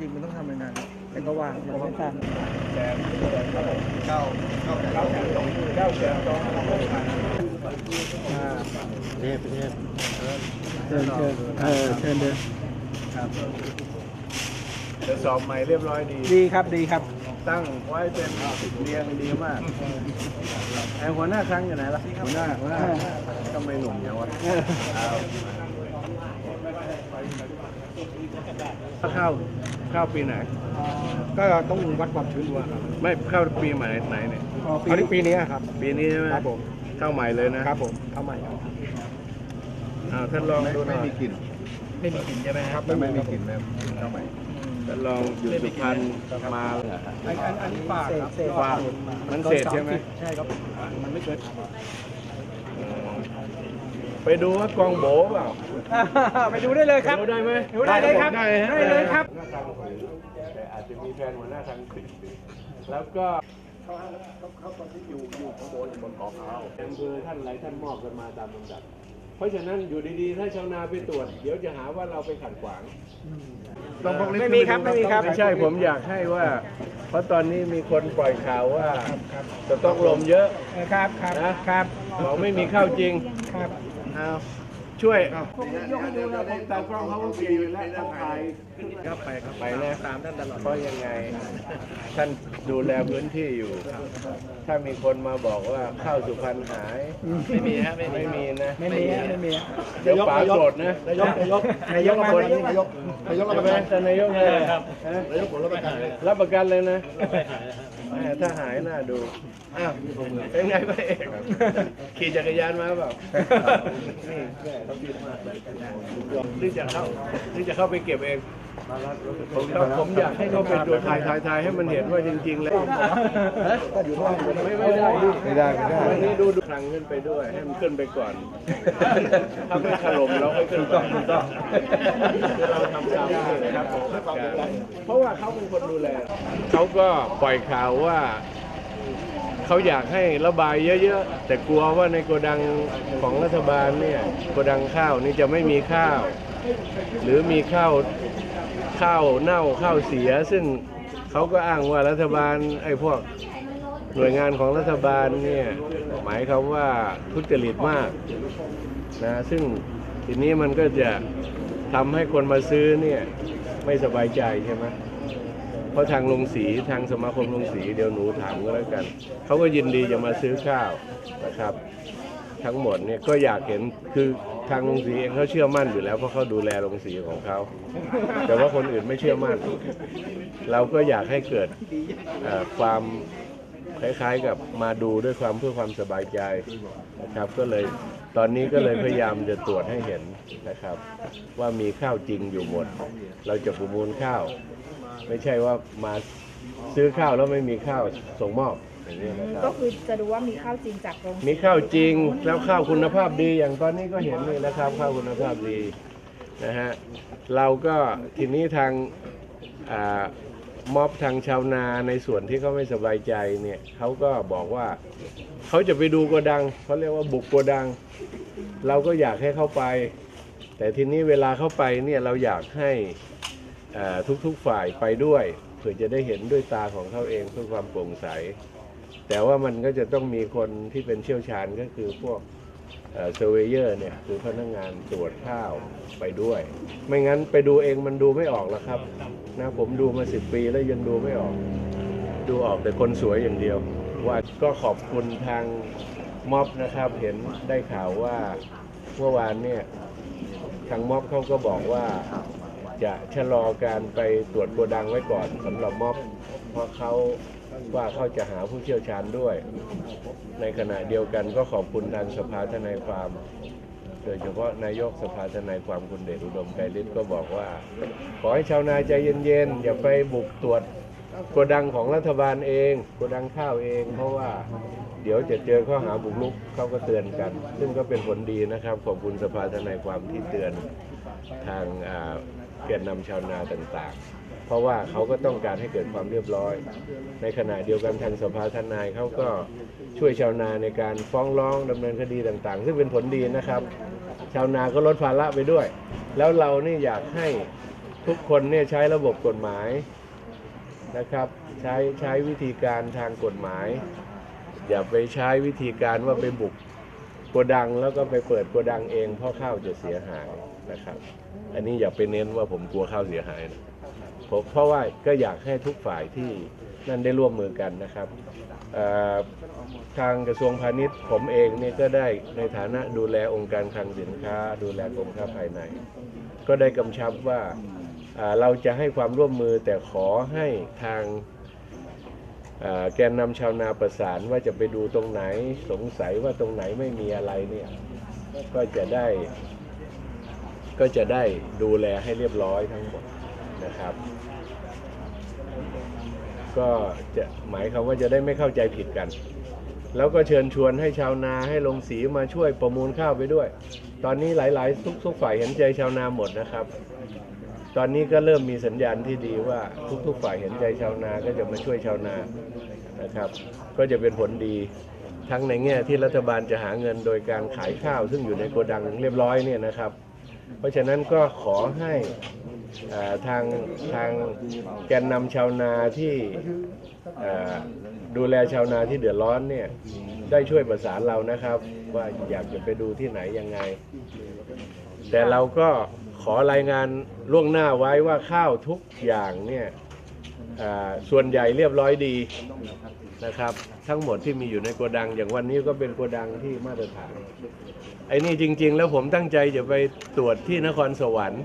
ริงๆมันต้องทำนานๆแต่ก็ว่างมันไม่ทราบแสนเก้าเก้าแสนสองเก้าแสนสองอ่าเทพเทพเชิญเชิญเออเชิญเดินครับจะสอบใหม่เรียบร้อยดี ดีครับดีครับ ตั้งไว้เป็นเรียงดีมากไอหัวหน้าครั้งอยู่ไหนล่ะหัวหน้าหัวหน้าก็ไม่หนุ่มอย่างวะ เอาเข้าเข้าปีไหน ก็ต้องวัดความชื้นดูครับไม่เข้าปีใหม่ไหนเนี่ยปีนี้ปีนี้ครับ ปีนี้ใช่ไหมครับผมเข้าใหม่เลยนะครับผมเข้าใหม่ครับอ้าวท่านลองดูหน่อยไม่มีกลิ่นใช่ไหมครับไม่มีกลิ่นนะเข้าใหม่ท่านลองอยู่สุพรรณมาอันอันอันนี้ฝากครับฝากมันเศษใช่ไหมใช่ครับมันไม่เกิน ไปดูว่ากองโบเปล่าไปดูได้เลยครับดูได้ไหมดูได้เลยครับได้ฮะได้เลยครับแต่อาจจะมีแฟนหัวหน้าทางสิแล้วก็เขาเขาตอนที่อยู่อยู่ข้างบนบนเกาะเขาอำเภอท่านไรท่านมอบกันมาตามลำดับเพราะฉะนั้นอยู่ดีๆ ถ้าชาวนาไปตรวจ เดี๋ยวจะหาว่าเราไปขัดขวางไม่มีครับไม่มีครับไม่ใช่ผมอยากให้ว่า เพราะตอนนี้มีคนปล่อยข่าวว่าจะต้องลมเยอะครับครับนะครับบอกไม่มีข้าวจริงครับ เอาช่วยยกให้ดูนะผมตากล้องเขาก็ปีอยู่แล้วเขาถ่ายครับไปครับไปนะตามท่านตลอดเพราะยังไง ท่านดูแลพื้นที่อยู่ ถ้ามีคนมาบอกว่าข้าวสุพรรณหาย ไม่มีฮะไม่มีนะ ไม่มีฮะไม่มีฮะเดี๋ยวป๋าโกรธนะนายกนายกนายกมาคนนายกนายกใช่ไหมท่านนายกเลยครับนายกผมรับประกันเลยรับประกันเลยนะ แหมถ้าหายน่าดู อ้าวเป็นไงพระเอก ขี่จักรยานมาเปล่านี่แม่เขาดีมากเลยนี่จะเข้านี่จะเข้าไปเก็บเองผมผมอยากให้เขาไปดูถ่ายถ่ายถ่ายให้มันเห็นว่าจริงๆแล้วไม่ไม่ได้ไม่ได้ไม่ได้วันนี้ดูดูทางขึ้นไปด้วยให้มันขึ้นไปก่อนถ้าไม่ถล่มเราค่ขึ้นไปคือเราทำตามนี่นะครับเพราะว่าเขาเป็นคนดูแลเขาก็ปล่อยข่าวว่าเขาอยากให้ระบายเยอะๆ แต่กลัวว่าในโกดังของรัฐบาลเนี่ยโกดังข้าวนี่จะไม่มีข้าว หรือมีข้าว ข้าวเน่าข้าวเสีย ซึ่งเขาก็อ้างว่ารัฐบาลไอ้พวกหน่วยงานของรัฐบาลเนี่ยหมายควาว่าทุจริตมากนะซึ่งทีนี้มันก็จะทำให้คนมาซื้อเนี่ยไม่สบายใจใช่ไหมเพราะทางลงสีทางสมาคมลงสีเดี๋ยวหนูถามก็แล้วกัน เขาก็ยินดีจะมาซื้อข้าวนะครับ ทั้งหมดเนี่ยก็อยากเห็นคือทางลงสีเองเขาเชื่อมั่นอยู่แล้วเพราะเขาดูแลลงสีของเขา แต่ว่าคนอื่นไม่เชื่อมั่น เราก็อยากให้เกิดความคล้ายๆกับมาดูด้วยความเพื่อความสบายใจนะครับ ก็เลยตอนนี้ก็เลยพยายามจะตรวจให้เห็นนะครับ ว่ามีข้าวจริงอยู่หมด เราจะประมูลข้าว ไม่ใช่ว่ามาซื้อข้าวแล้วไม่มีข้าวส่งมอบ อย่างนี้นะคก็รับ คือจะดูว่ามีข้าวจริงจากโรงมีข้าวจริงแล้วข้าวคุณภาพดีอย่างตอนนี้ก็เห็นเลยนะครับ ข้าวคุณภาพดีนะฮะเราก็ทีนี้ทางอ่าม็อบทางชาวนาในส่วนที่เขาไม่สบายใจเนี่ยเขาก็บอกว่าเขาจะไปดูโกดังเขาเรียกว่าบุกโกดัง เราก็อยากให้เข้าไป แต่ทีนี้เวลาเข้าไปเนี่ยเราอยากให้อ่าทุกๆฝ่ายไปด้วยเพื่อจะได้เห็นด้วยตาของเขาเองเพื่อความโปร่งใส แต่ว่ามันก็จะต้องมีคนที่เป็นเชี่ยวชาญก็คือพวกเซอร์เวเยอร์เนี่ยคือพนักงานตรวจข้าวไปด้วย ไม่งั้นไปดูเองมันดูไม่ออกแล้วครับนะผมดูมาสิบปีแล้วยังดูไม่ออก ดูออกแต่คนสวยอย่างเดียว ว่าก็ขอบคุณทางม็อบนะครับ เห็นได้ข่าวว่าเมื่อวานเนี่ยทางม็อบเขาก็บอกว่าจะชะลอการไปตรวจโกดังไว้ก่อนสำหรับม็อบเพราะเขา ว่าเขาจะหาผู้เชี่ยวชาญด้วย ในขณะเดียวกันก็ขอบคุณทางสภาทนายความ โดยเฉพาะนายกสภาทนายความคุณเดชอุดมไกรฤทธิ์ก็บอกว่า ขอให้ชาวนาใจเย็นๆ อย่าไปบุกตรวจโกดังของรัฐบาลเองโกดังข้าวเอง เพราะว่าเดี๋ยวจะเจอข้อหาบุกรุกเขาก็เตือนกัน ซึ่งก็เป็นผลดีนะครับ ขอบคุณสภาทนายความที่เตือนทางแกนนำชาวนาต่างๆ เพราะว่าเขาก็ต้องการให้เกิดความเรียบร้อย ในขณะเดียวกันทางสภาทนายเขาก็ช่วยชาวนาในการฟ้องร้องดำเนินคดีต่างๆ ซึ่งเป็นผลดีนะครับ ชาวนาก็ลดภาระไปด้วย แล้วเรานี่อยากให้ทุกคนเนี่ยใช้ระบบกฎหมายนะครับ ใช้ใช้วิธีการทางกฎหมาย อย่าไปใช้วิธีการว่าไปบุกโกดังแล้วก็ไปเปิดโกดังเองเพราะข้าวจะเสียหายนะครับ อันนี้อย่าไปเน้นว่าผมกลัวข้าวเสียหายนะ ผมเพราะว่าก็อยากให้ทุกฝ่ายที่นั่นได้ร่วมมือกันนะครับทางกระทรวงพาณิชย์ผมเองเนี่ยก็ได้ในฐานะดูแลองค์การคลังสินค้า ดูแลกรมค้าภายใน ก็ได้กำชับว่าเราจะให้ความร่วมมือแต่ขอให้ทางแกนนำชาวนาประสานว่าจะไปดูตรงไหนสงสัยว่าตรงไหนไม่มีอะไรเนี่ยก็จะได้ ก็จะได้ดูแลให้เรียบร้อยทั้งหมด นะครับ ก็จะหมายความว่าจะได้ไม่เข้าใจผิดกัน แล้วก็เชิญชวนให้ชาวนาให้ลงสีมาช่วยประมูลข้าวไปด้วย ตอนนี้หลาย ๆ ทุกทุกฝ่ายเห็นใจชาวนาหมดนะครับ ตอนนี้ก็เริ่มมีสัญญาณที่ดีว่าทุกๆฝ่ายเห็นใจชาวนาก็จะมาช่วยชาวนานะครับ ก็จะเป็นผลดีทั้งในแง่ที่รัฐบาลจะหาเงินโดยการขายข้าว ซึ่งอยู่ในโกดังเรียบร้อยเนี่ยนะครับ เพราะฉะนั้นก็ขอให้ ทางทางแกนนำชาวนาที่ดูแลชาวนาที่เดือดร้อนเนี่ยได้ช่วยประสานเรานะครับ ว่าอยากจะไปดูที่ไหนยังไง แต่เราก็ขอรายงานล่วงหน้าไว้ว่าข้าวทุกอย่างเนี่ยส่วนใหญ่เรียบร้อยดีนะครับ ทั้งหมดที่มีอยู่ในโกดัง อย่างวันนี้ก็เป็นโกดังที่มาตรฐานไอ้นี่จริง ๆ แล้วผมตั้งใจจะไปตรวจที่นครสวรรค์